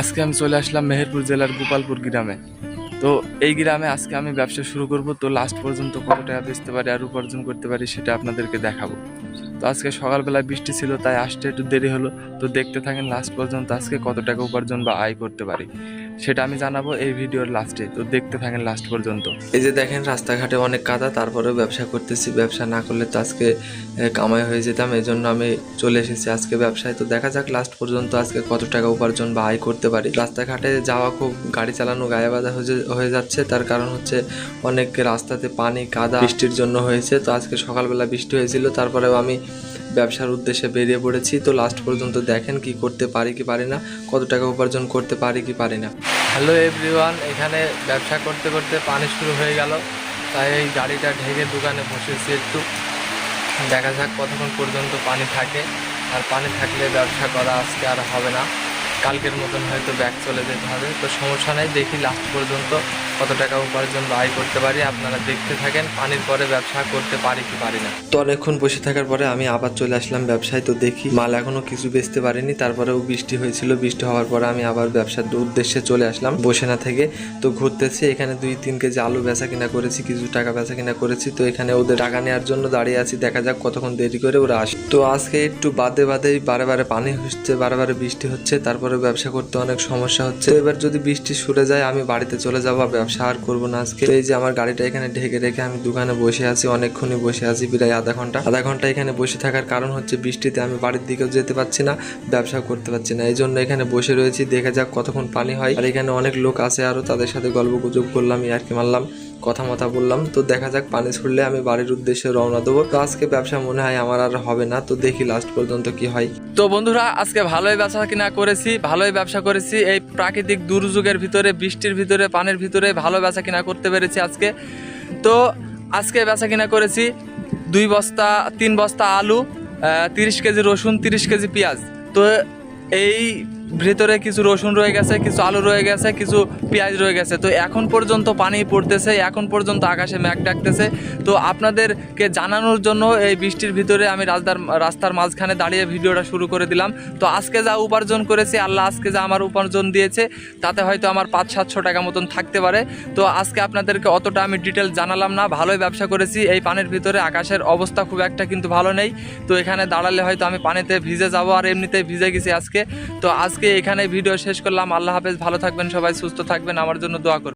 আজকে আমি চলে আসলাম মেহেরপুর জেলার গোপালপুর গ্রামে। তো এই গ্রামে আজকে আমি ব্যবসা শুরু করব, তো লাস্ট পর্যন্ত কত টাকা বেচতে পারি আর উপার্জন করতে পারি সেটা আপনাদেরকে দেখাবো। তো আজকে সকালবেলা বৃষ্টি ছিল, তাই আসতে একটু দেরি হলো। তো দেখতে থাকেন লাস্ট পর্যন্ত আজকে কত টাকা উপার্জন বা আয় করতে পারি। সেটা আমি জানাব এই ভিডিওর লাস্টে তো দেখতে থাকেন লাস্ট পর্যন্ত। এই যে দেখেন, রাস্তাঘাটে অনেক কাদা, তারপরেও ব্যবসা করতেছি। ব্যবসা না করলে তো আজকে কামাই হয়ে যেতাম। এই জন্য আমি চলে এসেছি আজকে ব্যবসায়। তো দেখা যাক লাস্ট পর্যন্ত আজকে কত টাকা উপার্জন বা আয় করতে পারি। রাস্তাঘাটে যাওয়া খুব গাড়ি চালানো গায়ে বাঁধা হয়ে- হয়ে যাচ্ছে। তার কারণ হচ্ছে অনেক রাস্তাতে পানি, কাদা, বৃষ্টির জন্য হয়েছে। তো আজকে সকালবেলা বৃষ্টি হয়েছিল। তারপরেও আমি ব্যবসার উদ্দেশ্যে বেরিয়ে পড়েছি। তো লাস্ট পর্যন্ত দেখেন কি করতে পারি কি পারি না, কত টাকা উপার্জন করতে পারি কি পারি না। হ্যালো এভরিওয়ান এখানে ব্যবসা করতে করতে পানি শুরু হয়ে গেল। তাই এই গাড়িটা ঢেকে দোকানে বসেছি একটু। দেখা যাক কতক্ষণ পর্যন্ত পানি থাকে। আর পানি থাকলে ব্যবসা করা আজকে আর হবে না। কালকের মতন হয়তো ব্যাগ চলে যেতে হবে। তো সমস্যা নেই, দেখি লাস্ট পর্যন্ত কত টাকা উপার্জন আয় করতে পারি আপনারা দেখতে থাকেন, পানির পরে ব্যবসা করতে পারি কি পারি না। তো অনেকক্ষণ বসে থাকার পরে আমি আবার চলে আসলাম ব্যবসায়, তো দেখি মাল এখনও কিছু বেচতে পারিনি, তারপরেও বৃষ্টি হয়েছিল, বৃষ্টি হওয়ার পরে আমি আবার ব্যবসার উদ্দেশ্যে চলে আসলাম বসে না থেকে। তো ঘুরতেছি, এখানে দুই তিন কেজি আলু বেচা কিনা করেছি, কিছু টাকা বেচা কিনা করেছি, তো এখানে ওদের টাকা নেওয়ার জন্য দাঁড়িয়ে আছি, দেখা যাক কতক্ষণ দেরি করে ওরা আসে। তো আজকে একটু বাদে বাদে বারে বারে পানি হচ্ছে, বারে বারে বৃষ্টি হচ্ছে তারপরে ব্যবসা করতে অনেক সমস্যা হচ্ছে। এবার যদি বৃষ্টি সরে যায়, আমি বাড়িতে চলে যাব ব্যবসা আর করব না আজকে। এই যে আমার গাড়িটা এখানে ঢেকে রেখে আমি দোকানে বসে আছি, অনেকক্ষণই বসে আছি, প্রায় আধা ঘণ্টা। আধা ঘণ্টা এখানে বসে থাকার কারণ হচ্ছে বৃষ্টিতে আমি বাড়ির দিকেও যেতে পারছি না ব্যবসা করতে পারছি না। এই জন্য এখানে বসে রয়েছি, দেখা যাক কতক্ষণ পানি হয়। আর এখানে অনেক লোক আছে আরও, তাদের সাথে গল্প গুজব করলাম আর কি মারলাম। কথা মথা বললাম, তো দেখা যাক পানি ছুটলে আমি বাড়ির উদ্দেশ্যে রওনা দেবো। তো আজকে ব্যবসা মনে হয় আমার আর হবে না, তো দেখি লাস্ট পর্যন্ত কি হয়। তো বন্ধুরা, আজকে ভালোই ব্যবসা কিনা করেছি, ভালোই ব্যবসা করেছি। এই প্রাকৃতিক দুর্যোগের ভিতরে, বৃষ্টির ভিতরে, পানির ভিতরে ভালো ব্যবসা কিনা করতে পেরেছি আজকে। তো আজকে বেচা কিনা করেছি, দুই বস্তা, তিন বস্তা আলু তিরিশ কেজি রসুন, তিরিশ কেজি পেঁয়াজ। তো এই ভিতরে কিছু রসুন রয়ে গেছে, কিছু আলু রয়ে গেছে, কিছু পেঁয়াজ রয়ে গেছে। তো এখন পর্যন্ত পানি পড়তেছে, এখন পর্যন্ত আকাশে মেঘ ডাকতেছে। তো আপনাদেরকে জানানোর জন্য এই বৃষ্টির ভিতরে আমি রাস্তার রাস্তার মাঝখানে দাঁড়িয়ে ভিডিওটা শুরু করে দিলাম। তো আজকে যা উপার্জন করেছি, আল্লাহ আজকে যা আমার উপার্জন দিয়েছে, তাতে হয়তো আমার পাঁচ, সাতশো টাকা মতন থাকতে পারে। তো আজকে আপনাদেরকে অতটা আমি ডিটেল জানালাম না, ভালোই ব্যবসা করেছি। এই পানির ভিতরে আকাশের অবস্থা খুব একটা কিন্তু ভালো নেই। তো এখানে দাঁড়ালে হয়তো আমি পানিতে ভিজে যাব, আর এমনিতেই ভিজে গেছি আজকে। তো আজকে এখানে ভিডিও শেষ করলাম। আল্লাহ হাফেজ, ভালো থাকবেন সবাই, সুস্থ থাকবেন। আমার জন্য দোয়া করবেন।